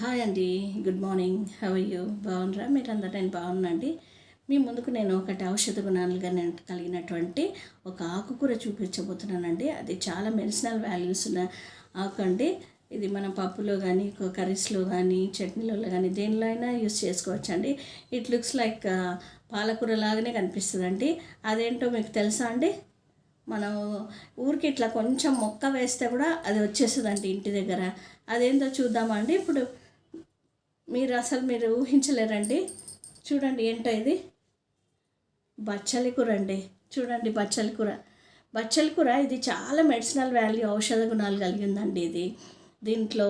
Hi అండి good morning how you బాగున్నారా? మీరు అందరూ నేను బాగున్నాండి మీ ముందుకు నేను ఒకటి ఔషధ గుణాలుగా నేను కలిగినటువంటి ఒక ఆకుకూర చూపించబోతున్నానండి. అది చాలా మెడిసినల్ వాల్యూస్ ఉన్న ఆకు అండి. ఇది మన పప్పులో కానీ కర్రీస్లో కానీ చట్నీలలో కానీ దేనిలో అయినా యూస్ చేసుకోవచ్చండి. ఇట్ లుక్స్ లైక్ పాలకూర లాగానే కనిపిస్తుందండి. అదేంటో మీకు తెలుసా అండి? మనం ఊరికి ఇట్లా కొంచెం మొక్క వేస్తే కూడా అది వచ్చేస్తుందండి ఇంటి దగ్గర. అదేంటో చూద్దామా అండి? ఇప్పుడు మీరు అసలు మీరు ఊహించలేరండి. చూడండి ఏంటో ఇది? బచ్చలి కూర అండి. చూడండి బచ్చలి కూర. బచ్చలి కూర ఇది చాలా మెడిసినల్ వాల్యూ ఔషధ గుణాలు కలిగి ఉందండి ఇది. దీంట్లో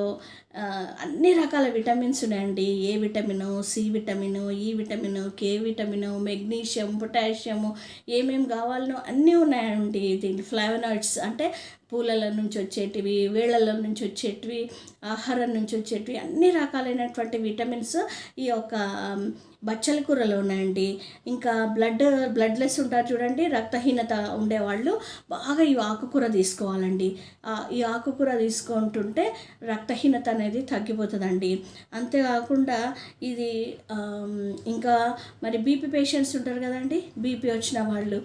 అన్ని రకాల విటమిన్స్ ఉన్నాయండి. A vitamin C vitamin E vitamin K vitamin magnesium potassium ఏమేమి కావాలనో అన్నీ ఉన్నాయండి. దీని ఫ్లావనాయిడ్స్ అంటే పూలల నుంచి వచ్చేటివి వేళ్ళల నుంచి వచ్చేటివి ఆహారం నుంచి వచ్చేటివి అన్ని రకాలైనటువంటి విటమిన్స్ ఈ యొక్క బచ్చల కూరలో ఉన్నాయండి. ఇంకా బ్లడ్ బ్లడ్లెస్ ఉంటారు చూడండి రక్తహీనత ఉండేవాళ్ళు బాగా ఈ ఆకుకూర తీసుకోవాలండి. ఈ ఆకుకూర తీసుకుంటుంటే రక్తహీనత అనేది తగ్గిపోతుందండి. అంతేకాకుండా ఇది ఇంకా మరి బీపీ పేషెంట్స్ ఉంటారు కదండి బీపీ వచ్చిన వాళ్ళు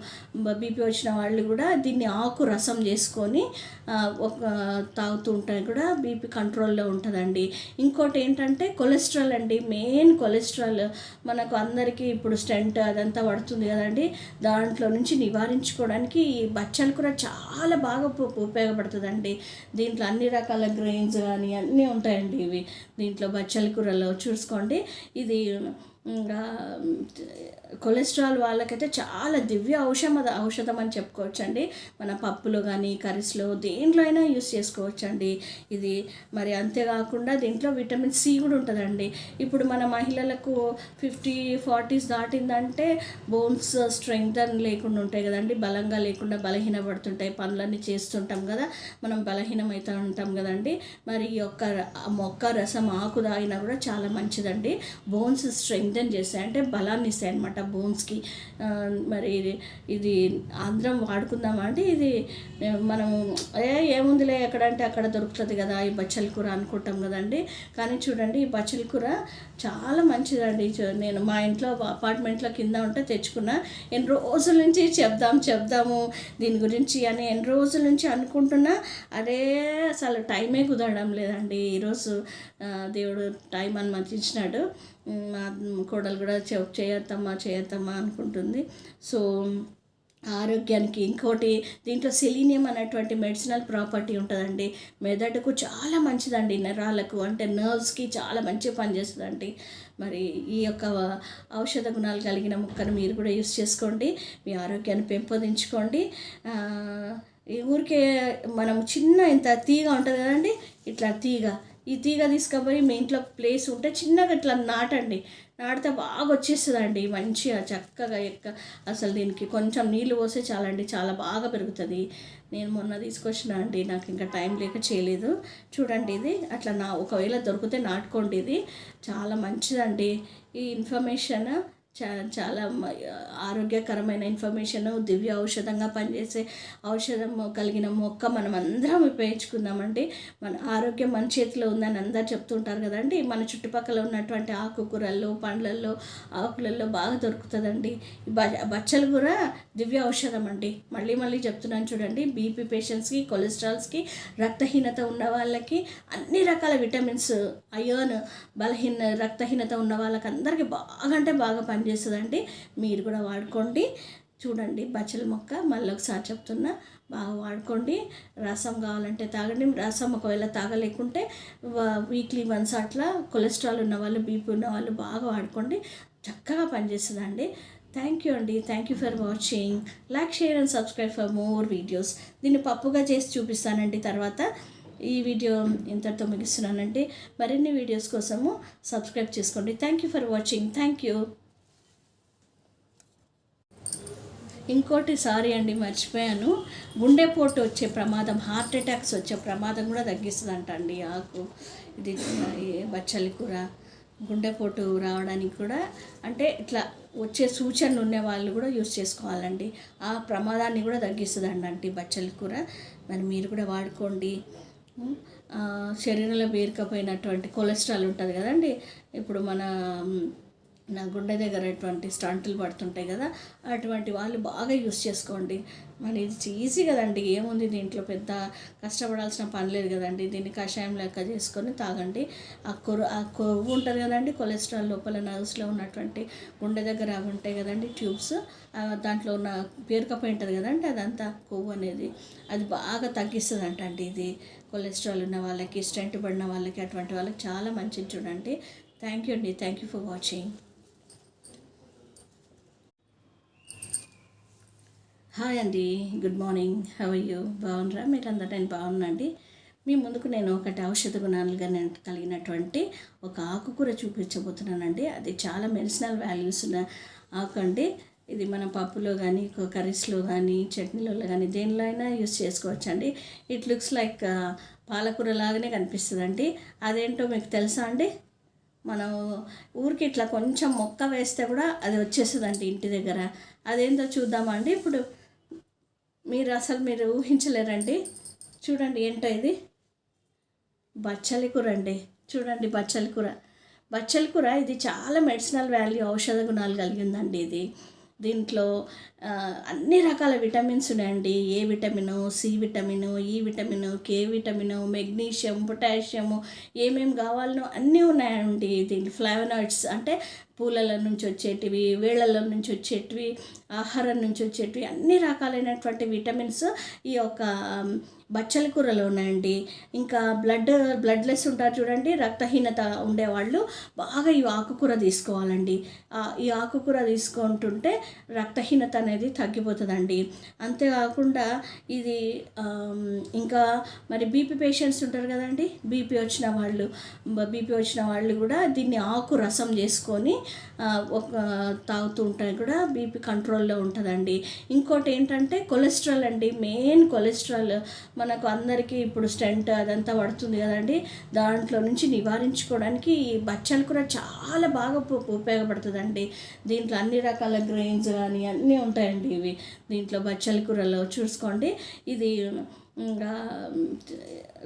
బీపీ వచ్చిన వాళ్ళు కూడా దీన్ని ఆకు రసం చేసుకొని ఒక తాగుతూ ఉంటే కూడా బీపీ కంట్రోల్లో ఉంటుందండి. ఇంకోటి ఏంటంటే కొలెస్ట్రాల్ అండి. మెయిన్ కొలెస్ట్రాల్ మనకు అందరికీ ఇప్పుడు స్టెంట్ అదంతా పడుతుంది కదండి. దాంట్లో నుంచి నివారించుకోవడానికి ఈ బచ్చలు కూడా చాలా బాగా ఉపయోగపడుతుందండి. దీంట్లో అన్ని రకాల గ్రెయిన్స్ కానీ అన్నీ ఉంటాయండి ఇవి. దీంట్లో బచ్చల కూరలో చూసుకోండి. ఇది ఇంకా కొలెస్ట్రాల్ వాళ్ళకైతే చాలా దివ్య ఔషధం ఔషధం అని చెప్పుకోవచ్చండి. మన పప్పులో కానీ కర్రీస్లో దేంట్లో అయినా యూస్ చేసుకోవచ్చండి. ఇది మరి అంతేకాకుండా దీంట్లో విటమిన్ సి కూడా ఉంటుందండి. ఇప్పుడు మన మహిళలకు ఫిఫ్టీ ఫార్టీస్ దాటిందంటే బోన్స్ స్ట్రెంగ్త్ అని లేకుండా ఉంటాయి కదండి. బలంగా లేకుండా బలహీన పడుతుంటాయి పనులన్నీ చేస్తుంటాం కదా. మనం బలహీనమవుతూ ఉంటాం కదండి. మరి ఈ యొక్క మొక్క రసం ఆకు తాగినా కూడా చాలా మంచిదండి. బోన్స్ స్ట్రెంగ్త్ చేస్తాయి. అంటే బలాన్ని ఇస్తాయి అనమాట బోన్స్కి. మరి ఇది- ఇది ఆంధ్రం వాడుకుందామా అంటే ఇది మనము మనం ఏ ఏముందిలే ఎక్కడంటే అక్కడ దొరుకుతుంది కదా ఈ బచ్చల కూర అనుకుంటాం కదండి. కానీ చూడండి ఈ బచ్చల కూర చాలా మంచిదండి. నేను మా ఇంట్లో అపార్ట్మెంట్లో కింద ఉంటే తెచ్చుకున్నా. ఎన్ని రోజుల నుంచి చెప్దాం చెప్దాము దీని గురించి అని ఎన్ని రోజుల నుంచి అనుకుంటున్నా అదే అసలు టైమే కుదరడం లేదండి. ఈరోజు దేవుడు టైం అనుమతించినాడు. మా కోడలు కూడా చె- చేయొద్దమ్మా చేద్దామా అనుకుంటుంది. సో ఆరోగ్యానికి ఇంకోటి దీంట్లో సెలీనియం అనేటువంటి మెడిసినల్ ప్రాపర్టీ ఉంటుందండి. మెదడుకు చాలా మంచిదండి నరాలకు. అంటే నర్వ్స్కి చాలా మంచి పనిచేస్తుందండి. మరి ఈ యొక్క ఔషధ గుణాలు కలిగిన ముక్కను మీరు కూడా యూస్ చేసుకోండి. మీ ఆరోగ్యాన్ని పెంపొందించుకోండి. ఈ ఊరికే మనం చిన్న ఇంత తీగ ఉంటుంది కదండి. ఇట్లా తీగ ఈ తీగ తీసుకుపోయి మీ ఇంట్లో ప్లేస్ ఉంటే చిన్నగా ఇట్లా నాటండి. నాటితే బాగా వచ్చేస్తుందండి. మంచిగా చక్కగా ఎక్క. అసలు దీనికి కొంచెం నీళ్ళు పోస్తే చాలండి. చాలా బాగా పెరుగుతుంది. నేను మొన్న తీసుకొచ్చిన అండి. నాకు ఇంకా టైం లేక చేయలేదు. చూడండి ఇది. అట్లా నా ఒకవేళ దొరికితే నాటుకోండి ఇది. చాలా మంచిదండి. ఈ ఇన్ఫర్మేషన్ చాలా ఆరోగ్యకరమైన ఇన్ఫర్మేషన్ దివ్య ఔషధంగా పనిచేసే ఔషధం కలిగిన మొక్క మనం అందరం ఉపయోగించుకుందామండి. మన ఆరోగ్యం మన చేతిలో ఉందని అందరు చెప్తుంటారు కదండి. మన చుట్టుపక్కల ఉన్నటువంటి ఆకుకూరల్లో పండ్లల్లో ఆకులల్లో బాగా దొరుకుతుందండి. బ- బచ్చలు కూడా దివ్య ఔషధం అండి. మళ్ళీ మళ్ళీ చెప్తున్నాను చూడండి. బీపీ పేషెంట్స్కి కొలెస్ట్రాల్స్కి రక్తహీనత ఉన్న వాళ్ళకి అన్ని రకాల విటమిన్స్ అయోన్ బలహీన రక్తహీనత ఉన్న వాళ్ళకి అందరికీ బాగా అంటే బాగా పని పనిచేస్తుందండి మీరు కూడా వాడుకోండి. చూడండి బచ్చల మొక్క మళ్ళీ ఒకసారి చెప్తున్నా బాగా వాడుకోండి. రసం కావాలంటే తాగండి. రసం ఒకవేళ తాగలేకుంటే వీక్లీ వన్స్ అట్లా కొలెస్ట్రాల్ ఉన్న వాళ్ళు బీపీ ఉన్న వాళ్ళు బాగా వాడుకోండి. చక్కగా పనిచేస్తుందండి. థ్యాంక్ యూ అండి. Thank you for watching like share and subscribe for more videos దీన్ని పప్పుగా చేసి చూపిస్తానండి. తర్వాత ఈ వీడియో ఇంతటితో ముగిస్తున్నానండి. మరిన్ని వీడియోస్ కోసము సబ్స్క్రైబ్ చేసుకోండి. Thank you for watching thank you ఇంకోటి సారీ అండి మర్చిపోయాను. గుండెపోటు వచ్చే ప్రమాదం హార్ట్ అటాక్స్ వచ్చే ప్రమాదం కూడా తగ్గిస్తుందంట అండి ఆకు. ఇది బచ్చలి కూర గుండెపోటు రావడానికి కూడా. అంటే ఇట్లా వచ్చే సూచనలు ఉన్న వాళ్ళు కూడా యూస్ చేసుకోవాలండి. ఆ ప్రమాదాన్ని కూడా తగ్గిస్తుందండి అంటే బచ్చలి కూర. మరి మీరు కూడా వాడుకోండి. శరీరంలో పేరుకపోయినటువంటి కొలెస్ట్రాల్ ఉంటుంది కదండి. ఇప్పుడు మన నా గుండె దగ్గర అటువంటి స్టంట్లు పడుతుంటాయి కదా అటువంటి వాళ్ళు బాగా యూస్ చేసుకోండి. మరి ఇది ఈజీ కదండి. ఏముంది దీంట్లో పెద్ద కష్టపడాల్సిన పని లేదు కదండి. దీన్ని కషాయం లెక్క చేసుకొని తాగండి. ఆ కొరు ఆ కొవ్వు ఉంటుంది కదండి కొలెస్ట్రాల్ లోపల నర్వ్స్లో ఉన్నటువంటి గుండె దగ్గర అవి ఉంటాయి కదండి ట్యూబ్స్. దాంట్లో ఉన్న పేరుకపోయి ఉంటుంది కదండి అదంతా కొవ్వు అనేది. అది బాగా తగ్గిస్తుంది అంటండి ఇది. కొలెస్ట్రాల్ ఉన్న వాళ్ళకి స్టెంట్ పడిన వాళ్ళకి అటువంటి వాళ్ళకి చాలా మంచిది చూడండి. థ్యాంక్ యూ అండి. Thank you for watching. Hi అండి గుడ్ మార్నింగ్ హవ్ యూ బాగున్నారా? మీరు అందరూ నేను బాగున్నాండి మీ ముందుకు నేను ఒకటి ఔషధ గుణాలుగా నేను కలిగినటువంటి ఒక ఆకుకూర చూపించబోతున్నానండి. అది చాలా మెడిసినల్ వాల్యూస్ ఉన్న ఆకు అండి. ఇది మన పప్పులో కానీ కర్రీస్లో కానీ చట్నీలలో కానీ దేనిలో అయినా యూస్ చేసుకోవచ్చండి ఇట్ లుక్స్ లైక్ uh, పాలకూర లాగానే కనిపిస్తుందండి. అదేంటో మీకు తెలుసా అండి? మనం ఊరికి ఇట్లా కొంచెం మొక్క వేస్తే కూడా అది వచ్చేస్తుందండి ఇంటి దగ్గర. అదేంటో చూద్దామా అండి? ఇప్పుడు మీరు అసలు మీరు ఊహించలేరండి. చూడండి ఏంటో ఇది. బచ్చలి కూర అండి. చూడండి బచ్చలి కూర. బచ్చలి కూర ఇది చాలా మెడిసినల్ వాల్యూ ఔషధ గుణాలు కలిగిందండి ఇది. దీంట్లో అన్ని రకాల విటమిన్స్ ఉన్నాయండి. A vitamin C vitamin E vitamin K vitamin magnesium potassium ఏమేమి కావాలనో అన్నీ ఉన్నాయండి దీని ఫ్లావనాయిడ్స్ అంటే పూలల నుంచి వచ్చేటివి వేళ్ళల నుంచి వచ్చేటివి ఆహారం నుంచి వచ్చేటివి అన్ని రకాలైనటువంటి విటమిన్స్ ఈ యొక్క బచ్చల బచ్చలి కూరలో ఉన్నాయండి ఇంకా బ్లడ్ బ్లడ్లెస్ ఉంటారు చూడండి రక్తహీనత ఉండేవాళ్ళు బాగా ఈ ఆకుకూర తీసుకోవాలండి. ఈ ఆకుకూర తీసుకుంటుంటే రక్తహీనత అనేది తగ్గిపోతుందండి. అంతేకాకుండా ఇది ఇంకా మరి బీపీ పేషెంట్స్ ఉంటారు కదండి బీపీ వచ్చిన వాళ్ళు బీపీ వచ్చిన వాళ్ళు కూడా దీన్ని ఆకు రసం చేసుకొని ఒక తాగుతూ ఉంటే కూడా బీపీ కంట్రోల్లో ఉంటుందండి. ఇంకోటి ఏంటంటే కొలెస్ట్రాల్ అండి. మెయిన్ కొలెస్ట్రాల్ మనకు అందరికీ ఇప్పుడు స్టెంట్ అదంతా పడుతుంది కదండి. దాంట్లో నుంచి నివారించుకోవడానికి ఈ బచ్చలు కూడా చాలా బాగా ఉపయోగపడుతుందండి. దీంట్లో అన్ని రకాల గ్రెయిన్స్ కానీ అన్నీ ఉంటాయండి ఇవి. దీంట్లో బచ్చల కూరలో చూసుకోండి. ఇది ఇంకా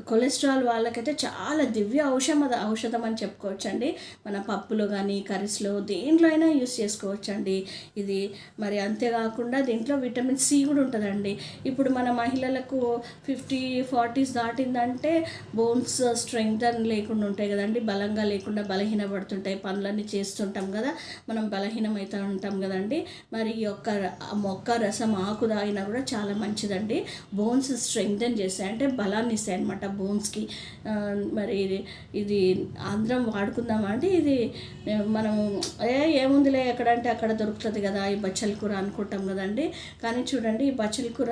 కొలెస్ట్రాల్ వాళ్ళకైతే చాలా దివ్య ఔషధం ఔషధం అని చెప్పుకోవచ్చండి. మన పప్పులో కానీ కర్రీస్లో దేంట్లో అయినా యూస్ చేసుకోవచ్చండి. ఇది మరి అంతేకాకుండా దీంట్లో విటమిన్ సి కూడా ఉంటుందండి. ఇప్పుడు మన మహిళలకు ఫిఫ్టీ ఫార్టీస్ దాటిందంటే బోన్స్ స్ట్రెంగ్త్ అని లేకుండా ఉంటాయి కదండి. బలంగా లేకుండా బలహీనపడుతుంటాయి పనులన్నీ చేస్తుంటాం కదా. మనం బలహీనమవుతూ ఉంటాం కదండి. మరి ఈ యొక్క మొక్క రసం ఆకు తాగినా కూడా చాలా మంచిదండి. బోన్స్ స్ట్రెంగ్తన్ చేస్తాయి. అంటే బలాన్ని ఇస్తాయి అనమాట బోన్స్కి మరి ఇది- ఇది ఆంధ్రం వాడుకుందామా అంటే ఇది మనము మనం ఏ ఏము ఎక్కడంటే అక్కడ దొరుకుతుంది కదా ఈ బచ్చల కూర అనుకుంటాం కదండి. కానీ చూడండి ఈ బచ్చల కూర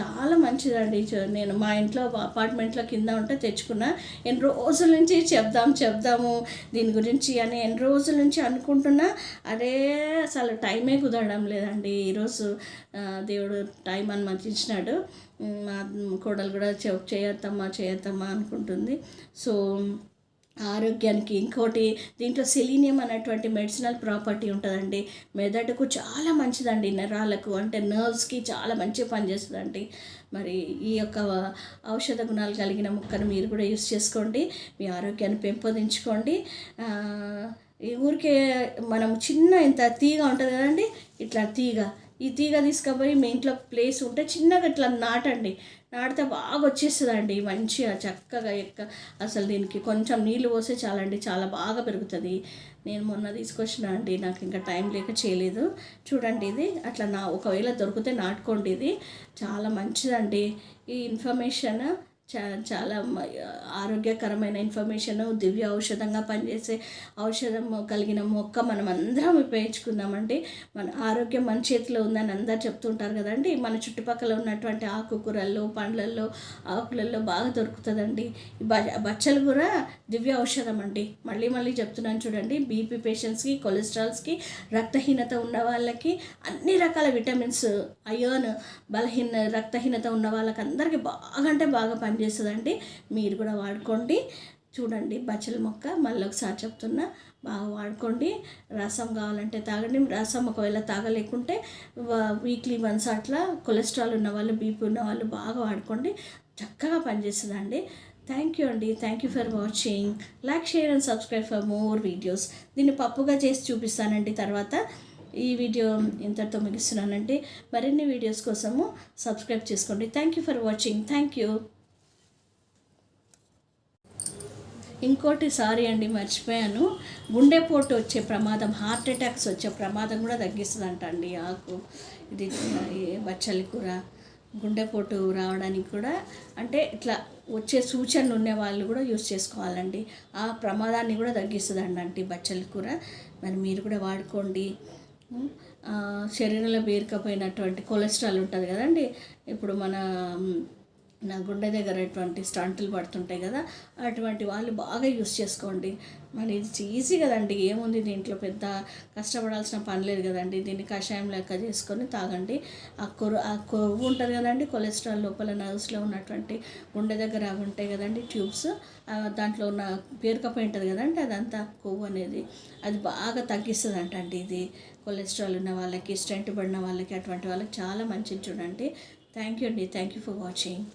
చాలా మంచిదండి. నేను మా ఇంట్లో అపార్ట్మెంట్లో కింద ఉంటే తెచ్చుకున్నా. ఎన్ని రోజుల నుంచి చెప్దాం చెప్దాము దీని గురించి అని ఎన్ని రోజుల నుంచి అనుకుంటున్నా అదే అసలు టైమే కుదరడం లేదండి. ఈరోజు దేవుడు టైం అనుమతించినాడు. మా కోడలు కూడా చె- చేయొద్దమ్మా చేయొద్దమ్మా అనుకుంటుంది. సో ఆరోగ్యానికి ఇంకోటి దీంట్లో సెలీనియం అనేటువంటి మెడిసినల్ ప్రాపర్టీ ఉంటుందండి. మెదడుకు చాలా మంచిదండి నరాలకు. అంటే నర్వ్స్కి చాలా మంచి పనిచేస్తుందండి మరి ఈ యొక్క ఔషధ గుణాలు కలిగిన ముక్కను మీరు కూడా యూస్ చేసుకోండి. మీ ఆరోగ్యాన్ని పెంపొందించుకోండి. ఈ ఊరికే మనం చిన్న ఇంత తీగ ఉంటుంది కదండి ఇట్లా తీగ. ఈ తీగ తీసుకుపోయి మీ ఇంట్లో ప్లేస్ ఉంటే చిన్నగా ఇట్లా నాటండి. నాటితే బాగా వచ్చేస్తుందండి. మంచిగా చక్కగా ఎక్క. అసలు దీనికి కొంచెం నీళ్ళు పోస్తే చాలండి. చాలా బాగా పెరుగుతుంది. నేను మొన్న తీసుకొచ్చిన అండి. నాకు ఇంకా టైం లేక చేయలేదు. చూడండి ఇది. అట్లా నా ఒకవేళ దొరికితే నాటుకోండి ఇది. చాలా మంచిదండి. ఈ ఇన్ఫర్మేషన్ చాలా ఆరోగ్యకరమైన ఇన్ఫర్మేషన్ దివ్య ఔషధంగా పనిచేసే ఔషధం కలిగిన మొక్క మనం అందరం ఉపయోగించుకుందామండి మన ఆరోగ్యం మన చేతిలో ఉందని అందరు చెప్తుంటారు కదండి. మన చుట్టుపక్కల ఉన్నటువంటి ఆకుకూరల్లో పండ్లల్లో ఆకులలో బాగా దొరుకుతుందండి. బ- బచ్చలు కూడా దివ్య ఔషధం అండి. మళ్ళీ మళ్ళీ చెప్తున్నాను చూడండి. బీపీ పేషెంట్స్కి కొలెస్ట్రాల్స్కి రక్తహీనత ఉన్న వాళ్ళకి అన్ని రకాల విటమిన్స్ అయోన్ బలహీన రక్తహీనత ఉన్న వాళ్ళకి అందరికీ బాగా అంటే బాగా పని పనిచేస్తుందండి మీరు కూడా వాడుకోండి. చూడండి బచ్చల మొక్క మళ్ళీ ఒకసారి చెప్తున్నా బాగా వాడుకోండి. రసం కావాలంటే తాగండి. రసం ఒకవేళ తాగలేకుంటే వీక్లీ వన్స్ అట్లా కొలెస్ట్రాల్ ఉన్న వాళ్ళు బీపీ ఉన్న వాళ్ళు బాగా వాడుకోండి. చక్కగా పనిచేస్తుందండి. థ్యాంక్ యూ అండి. Thank you for watching like share and subscribe for more videos దీన్ని పప్పుగా చేసి చూపిస్తానండి. తర్వాత ఈ వీడియో ఇంతటితో ముగిస్తున్నానండి. మరిన్ని వీడియోస్ కోసము సబ్స్క్రైబ్ చేసుకోండి. Thank you for watching thank you ఇంకోటి సారీ అండి మర్చిపోయాను. గుండెపోటు వచ్చే ప్రమాదం హార్ట్ అటాక్స్ వచ్చే ప్రమాదం కూడా తగ్గిస్తుందంట అండి ఆకు. ఇది బచ్చలి కూర. గుండెపోటు రావడానికి కూడా అంటే ఇట్లా వచ్చే సూచనలు ఉన్న వాళ్ళు కూడా యూస్ చేసుకోవాలండి. ఆ ప్రమాదాన్ని కూడా తగ్గిస్తుందండి అంటే బచ్చలి కూర. మరి మీరు కూడా వాడుకోండి. శరీరంలో పేరుకపోయినటువంటి కొలెస్ట్రాల్ ఉంటుంది కదండి. ఇప్పుడు మన నా గుండె దగ్గర ఎటువంటి స్టంట్లు పడుతుంటాయి కదా అటువంటి వాళ్ళు బాగా యూస్ చేసుకోండి. మరి ఇది ఈజీ కదండి ఏముంది దీంట్లో పెద్ద కష్టపడాల్సిన పని లేదు కదండి. దీన్ని కషాయం లెక్క చేసుకొని తాగండి. ఆ కొరు ఆ కొవ్వు ఉంటుంది కదండి కొలెస్ట్రాల్ లోపల నర్వ్స్లో ఉన్నటువంటి గుండె దగ్గర అవి ఉంటాయి కదండి ట్యూబ్స్. దాంట్లో ఉన్న పేరుకపోయి ఉంటుంది కదండి అదంతా కొవ్వు అనేది. అది బాగా తగ్గిస్తుంది అండి ఇది. కొలెస్ట్రాల్ ఉన్న వాళ్ళకి స్టెంట్ పడిన వాళ్ళకి అటువంటి వాళ్ళకి చాలా మంచిది చూడండి. థ్యాంక్ యూ అండి థ్యాంక్ యూ ఫర్ వాచింగ్.